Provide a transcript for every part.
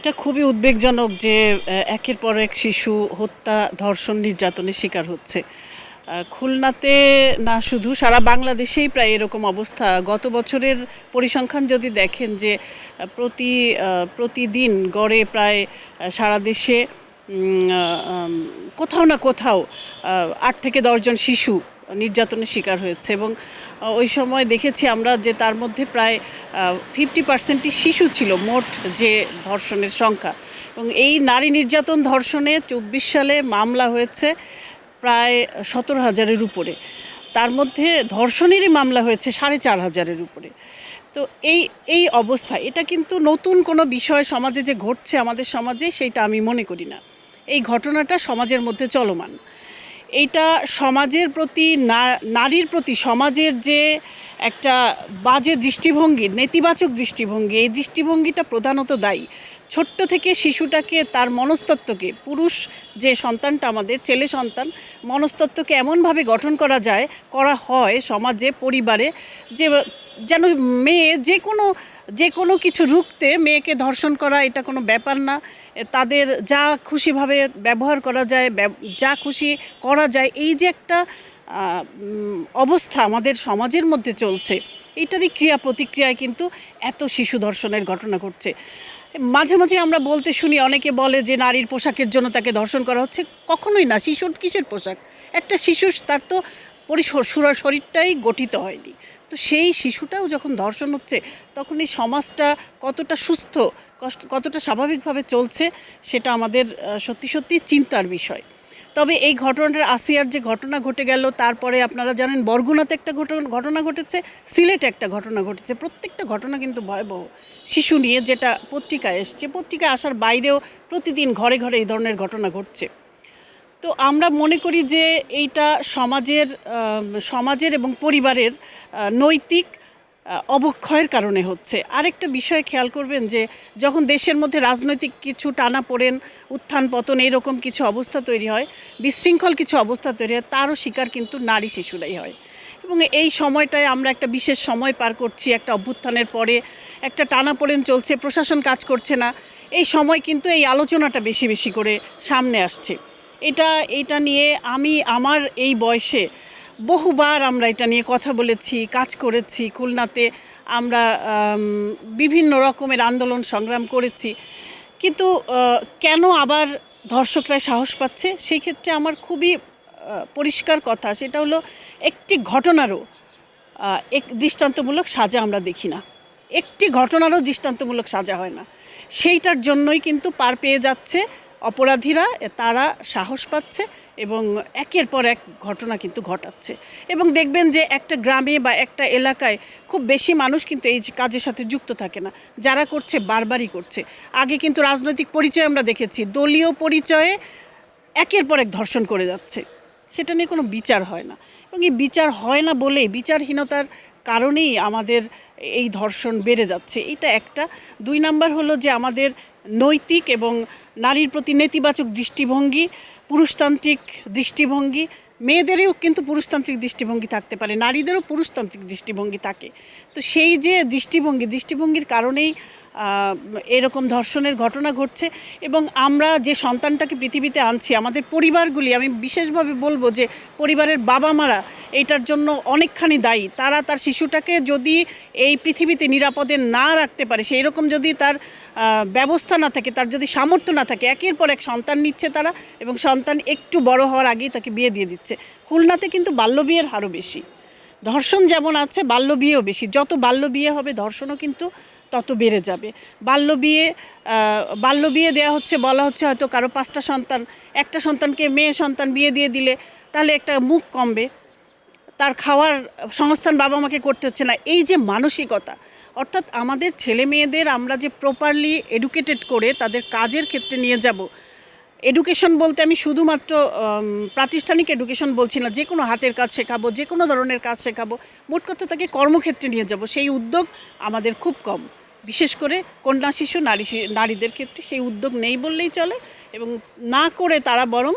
এটা খুবই উদ্বেগজনক যে একের পর এক শিশু হত্যা, ধর্ষণ, নির্যাতনের শিকার হচ্ছে। খুলনাতে না শুধু, সারা বাংলাদেশেই প্রায় এরকম অবস্থা। গত বছরের পরিসংখ্যান যদি দেখেন যে প্রতি প্রতিদিন গড়ে প্রায় সারা দেশে কোথাও না কোথাও আট থেকে দশজন শিশু নির্যাতনের শিকার হয়েছে এবং ওই সময় দেখেছি আমরা যে তার মধ্যে প্রায় ফিফটি পার্সেন্টই শিশু ছিল মোট যে ধর্ষণের সংখ্যা। এবং এই নারী নির্যাতন ধর্ষণে চব্বিশ সালে মামলা হয়েছে প্রায় সতেরো হাজারের উপরে। তার মধ্যে ধর্ষণেরই মামলা হয়েছে সাড়ে চার হাজারের উপরে। তো এই এই অবস্থা, এটা কিন্তু নতুন কোনো বিষয় সমাজে যে ঘটছে আমাদের সমাজে সেইটা আমি মনে করি না। এই ঘটনাটা সমাজের মধ্যে চলমান। এইটা সমাজের প্রতি নারীর প্রতি, সমাজের যে একটা বাজে দৃষ্টিভঙ্গি, নেতিবাচক দৃষ্টিভঙ্গি, এই দৃষ্টিভঙ্গিটা প্রধানত দায়ী। ছোট্ট থেকে শিশুটাকে তার মনস্তত্ত্বকে, পুরুষ যে সন্তানটা আমাদের, ছেলে সন্তান, মনস্তত্ত্বকে এমনভাবে গঠন করা যায়, করা হয় সমাজে, পরিবারে, যে, যেন মেয়ে যে কোনো যে কোনো কিছু রুখতে মেয়েকে ধর্ষণ করা এটা কোনো ব্যাপার না। তাদের যা খুশিভাবে ব্যবহার করা যায় যা খুশি করা যায়, এই যে একটা অবস্থা আমাদের সমাজের মধ্যে চলছে এইটারই ক্রিয়া প্রতিক্রিয়ায় কিন্তু এত শিশু ধর্ষণের ঘটনা ঘটছে। মাঝে মাঝে আমরা বলতে শুনি, অনেকে বলে যে নারীর পোশাকের জন্য তাকে ধর্ষণ করা হচ্ছে। কখনোই না, শিশুর কিসের পোশাক? একটা শিশু তার তো সুরা, শরীরটাই গঠিত হয়নি। তো সেই শিশুটাও যখন ধর্ষণ হচ্ছে, তখন এই সমাজটা কতটা সুস্থ কতটা স্বাভাবিকভাবে চলছে, সেটা আমাদের সত্যি সত্যি চিন্তার বিষয়। তবে এই ঘটনার আসিয়ার যে ঘটনা ঘটে গেল, তারপরে আপনারা জানেন বরগুনাতে একটা ঘটনা ঘটেছে, সিলেটে একটা ঘটনা ঘটেছে। প্রত্যেকটা ঘটনা কিন্তু ভয়াবহ। শিশু নিয়ে যেটা পত্রিকায় এসছে, পত্রিকায় আসার বাইরেও প্রতিদিন ঘরে ঘরে এই ধরনের ঘটনা ঘটছে। তো আমরা মনে করি যে এইটা সমাজের সমাজের এবং পরিবারের নৈতিক অবক্ষয়ের কারণে হচ্ছে। আরেকটা বিষয় খেয়াল করবেন যে যখন দেশের মধ্যে রাজনৈতিক কিছু টানা পড়েন, উত্থান পতন এইরকম কিছু অবস্থা তৈরি হয়, বিশৃঙ্খল কিছু অবস্থা তৈরি হয়, তারও শিকার কিন্তু নারী শিশুরাই হয়। এবং এই সময়টায় আমরা একটা বিশেষ সময় পার করছি, একটা অভ্যুত্থানের পরে, একটা টানাপোড়েন চলছে, প্রশাসন কাজ করছে না, এই সময় কিন্তু এই আলোচনাটা বেশি বেশি করে সামনে আসছে। এটা এটা নিয়ে আমি আমার এই বয়সে বহুবার আমরা এটা নিয়ে কথা বলেছি, কাজ করেছি, খুলনাতে আমরা বিভিন্ন রকমের আন্দোলন সংগ্রাম করেছি। কিন্তু কেন আবার ধর্ষকরা সাহস পাচ্ছে? সেই ক্ষেত্রে আমার খুবই পরিষ্কার কথা। সেটা হলো একটি ঘটনারও এক দৃষ্টান্তমূলক সাজা আমরা দেখি না। একটি ঘটনারও দৃষ্টান্তমূলক সাজা হয় না। সেইটার জন্যই কিন্তু পার পেয়ে যাচ্ছে অপরাধীরা, তারা সাহস পাচ্ছে এবং একের পর এক ঘটনা কিন্তু ঘটাচ্ছে। এবং দেখবেন যে একটা গ্রামে বা একটা এলাকায় খুব বেশি মানুষ কিন্তু এই কাজের সাথে যুক্ত থাকে না। যারা করছে, বারবারই করছে। আগে কিন্তু রাজনৈতিক পরিচয় আমরা দেখেছি, দলীয় পরিচয়ে একের পর এক ধর্ষণ করে যাচ্ছে। সেটা নিয়ে কোনো বিচার হয় না। এবং এই বিচার হয় না বলেই, বিচারহীনতার কারণেই আমাদের এই ধর্ষণ বেড়ে যাচ্ছে। এটা একটা। দুই নাম্বার হলো যে আমাদের নৈতিক এবং নারীর প্রতি নেতিবাচক দৃষ্টিভঙ্গি, পুরুষতান্ত্রিক দৃষ্টিভঙ্গি, মেয়েদেরও কিন্তু পুরুষতান্ত্রিক দৃষ্টিভঙ্গি থাকতে পারে, নারীদেরও পুরুষতান্ত্রিক দৃষ্টিভঙ্গি থাকে। তো সেই যে দৃষ্টিভঙ্গি, দৃষ্টিভঙ্গির কারণেই এরকম ধর্ষণের ঘটনা ঘটছে এবং আমরা যে সন্তানটাকে পৃথিবীতে আনছি, আমাদের পরিবারগুলি, আমি বিশেষভাবে বলব যে পরিবারের বাবা মারা এটার জন্য অনেকখানি দায়ী। তারা তার শিশুটাকে যদি এই পৃথিবীতে নিরাপদে না রাখতে পারে, সেই রকম যদি তার ব্যবস্থা না থাকে, তার যদি সামর্থ্য না থাকে, একের পর এক সন্তান নিচ্ছে তারা এবং সন্তান একটু বড় হওয়ার আগেই তাকে বিয়ে দিয়ে দিচ্ছে। খুলনাতে কিন্তু বাল্যবিয়ের হারও বেশি। ধর্ষণ যেমন আছে বাল্য বিয়েও বেশি। যত বাল্য বিয়ে হবে, ধর্ষণও কিন্তু তত বেড়ে যাবে। বাল্য বিয়ে বাল্য বিয়ে দেওয়া হচ্ছে, বলা হচ্ছে হয়তো কারও পাঁচটা সন্তান, একটা সন্তানকে মেয়ে সন্তান বিয়ে দিয়ে দিলে তাহলে একটা মুখ কমবে। তার খাওয়ার সংস্থান বাবা মাকে করতে হচ্ছে না। এই যে মানসিকতা, অর্থাৎ আমাদের ছেলে মেয়েদের আমরা যে প্রপারলি এডুকেটেড করে তাদের কাজের ক্ষেত্রে নিয়ে যাব এডুকেশন বলতে আমি শুধুমাত্র প্রাতিষ্ঠানিক এডুকেশন বলছি না, যে কোনো হাতের কাজ শেখাবো, যে কোনো ধরনের কাজ শেখাবো, মোট কথা তাকে কর্মক্ষেত্রে নিয়ে যাব। সেই উদ্যোগ আমাদের খুব কম। বিশেষ করে কন্যা শিশু, নারী নারীদের ক্ষেত্রে সেই উদ্যোগ নেই বললেই চলে এবং না করে তারা বরং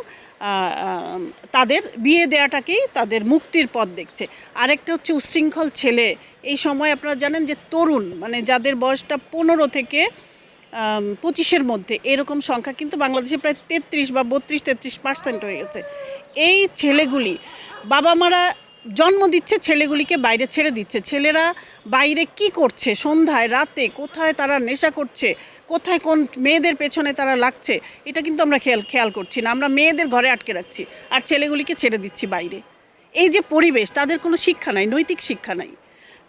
তাদের বিয়ে দেওয়াটাকেই তাদের মুক্তির পথ দেখছে। আরেকটা হচ্ছে উচ্ছৃঙ্খল ছেলে। এই সময় আপনারা জানেন যে তরুণ মানে যাদের বয়সটা পনেরো থেকে পঁচিশের মধ্যে, এরকম সংখ্যা কিন্তু বাংলাদেশে প্রায় তেত্রিশ বা বত্রিশ, তেত্রিশ পার্সেন্ট হয়ে গেছে। এই ছেলেগুলি বাবা মারা জন্ম দিচ্ছে, ছেলেগুলিকে বাইরে ছেড়ে দিচ্ছে। ছেলেরা বাইরে কি করছে? সন্ধ্যায়, রাতে কোথায় তারা নেশা করছে? কোথায় কোন মেয়েদের পেছনে তারা লাগছে? এটা কিন্তু আমরা খেয়াল খেয়াল করছি না। আমরা মেয়েদের ঘরে আটকে রাখছি আর ছেলেগুলিকে ছেড়ে দিচ্ছি বাইরে। এই যে পরিবেশ, তাদের কোনো শিক্ষা নাই, নৈতিক শিক্ষা নাই।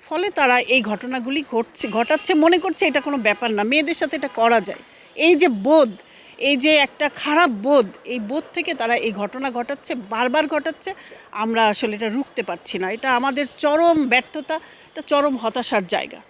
ফলে তারা এই ঘটনাগুলি ঘটছে, ঘটাচ্ছে, মনে করছে এটা কোনো ব্যাপার না। মেয়েদের সাথে এটা করা যায়। এই যে বোধ এই যে একটা খারাপ বোধ, এই বোধ থেকে তারা এই ঘটনা ঘটাচ্ছে, বারবার ঘটাচ্ছে, আমরা আসলে এটা রুখতে পারছি না। এটা আমাদের চরম ব্যর্থতা, এটা চরম হতাশার জায়গা।